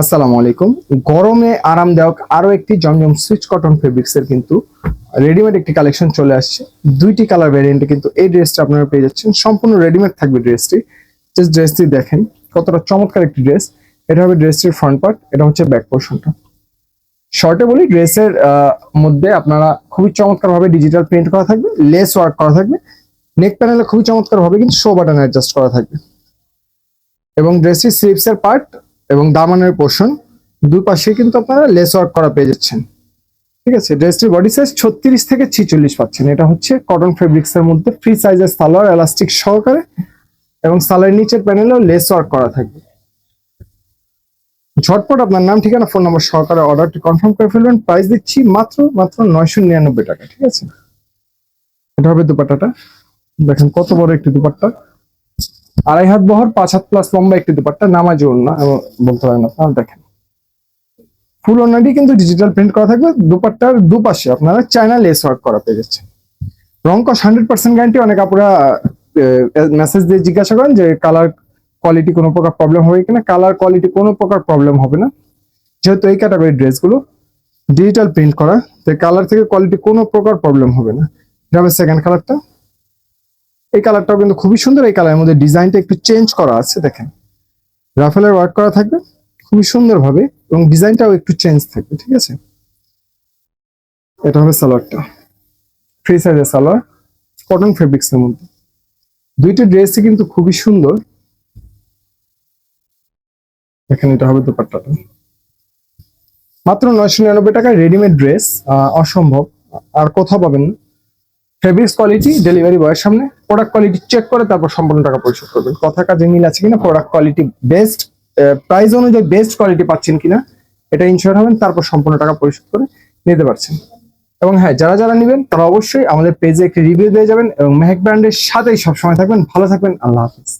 আসসালামু আলাইকুম। গরমে আরামদায়ক আরও একটি জমজম সুইচ কটন ফেব্রিক্স এর কিন্তু রেডিমেড একটি কালেকশন চলে আসছে। দুইটি কালার ভ্যারিয়েন্টে কিন্তু এই ড্রেসটা আপনারা পেয়ে যাচ্ছেন। সম্পূর্ণ রেডিমেড থাকবে ড্রেসটি জাস্ট ড্রেসটি দেখেন, কতটা চমৎকার একটি ড্রেস এটা হবে ড্রেসটির ফ্রন্ট পার্ট এটা হচ্ছে ব্যাক পোর্শনটা শর্টে বলি ড্রেসের মধ্যে আপনারা খুবই চমৎকার ভাবে ডিজিটাল প্রিন্ট করা থাকবে লেস ওয়ার্ক করা থাকবে। নেক প্যানেলে খুবই চমৎকার ভাবে কিন্তু শো বাটন অ্যাডজাস্ট করা থাকবে। এবং ড্রেসটির স্লিপস এর পার্ট এবং দামানের পোর্শন দুই পাশে কিন্তু আপনারা লেস ওয়ার্ক করা পেয়ে যাচ্ছেন। ঠিক আছে? ড্রেসটির বডি সাইজ ছত্রিশ থেকে ছিচল্লিশ পাচ্ছেন। এটা হচ্ছে কটন ফেব্রিক্স এর মধ্যে ফ্রি সাইজের সালোয়ার এলাস্টিক সহকারে এবং সালোয়ার নিচের প্যানেলেও লেস ওয়ার্ক করা থাকবে। ঝটপট আপনার নাম, ঠিকানা ফোন নম্বর সহকারে অর্ডারটি কনফার্ম করে ফেলবেন। প্রাইস দিচ্ছি মাত্র মাত্র নয়শো নিরানব্বই টাকা, ঠিক আছে? এটা হবে দুপাট্টাটা। দেখেন কত বড় একটি দুপাট্টা। আড়াই হাত বহর, পাঁচ হাত প্লাস লম্বা একটি দুপাট্টা, নামাজ না বলতে পারেন আপনারা দেখেন। ফুল ওনাটি কিন্তু ডিজিটাল প্রিন্ট করা থাকবে, দুপাট্টার দুপাশে আপনারা চায়না লেস ওয়ার্ক করা পেয়ে যাচ্ছে রং কস হান্ড্রেড পার্সেন্ট গ্যারান্টি অনেক আপুরা মেসেজ দিয়ে জিজ্ঞাসা করেন যে কালার কোয়ালিটি কোনো প্রকার প্রবলেম হবে কিনা কালার কোয়ালিটি কোনো প্রকার প্রবলেম হবে না। যেহেতু এই ক্যাটাগরির ড্রেসগুলো ডিজিটাল প্রিন্ট করা, তো কালার থেকে কোয়ালিটি কোনো প্রকার প্রবলেম হবে না। হবে সেকেন্ড কালারটা এই কালারটাও কিন্তু খুবই সুন্দর, এই কালারের মধ্যে ডিজাইনটা একটু চেঞ্জ করা আছে, দেখেন। রাফেলের ওয়ার্ক করা থাকবে, খুবই সুন্দর ভাবে এবং ডিজাইনটাও একটু চেঞ্জ থাকবে, ঠিক আছে? এটা হবে সালোয়ারটা ফ্রি সাইজের সালোয়ার কটন ফেব্রিক্স এর মধ্যে। দুইটি ড্রেসই কিন্তু খুবই সুন্দর। দেখেন, এটা হবে দুপাট্টাটা। মাত্র নয়শো নিরানব্বই টাকায় রেডিমেড ড্রেস অসম্ভব। আর কোথাও পাবেন না। ফেব্রিক্স কোয়ালিটি ডেলিভারি বয়ের সামনে প্রোডাক্ট কোয়ালিটি চেক করে তারপর সম্পূর্ণ টাকা পরিশোধ করবেন। কথা কাজে মিল আছে কিনা? প্রোডাক্ট কোয়ালিটি বেস্ট প্রাইস অনুযায়ী বেস্ট কোয়ালিটি পাচ্ছেন কিনা? এটা ইনশিওর হবেন, তারপর সম্পূর্ণ টাকা পরিশোধ করে নিতে পারছেন। এবং হ্যাঁ যারা যারা নেবেন, তারা অবশ্যই আমাদের পেজে একটি রিভিউ দিয়ে যাবেন এবং মেহেক ব্র্যান্ডের সাথেই সবসময় থাকবেন। ভালো থাকবেন, আল্লাহ হাফিজ।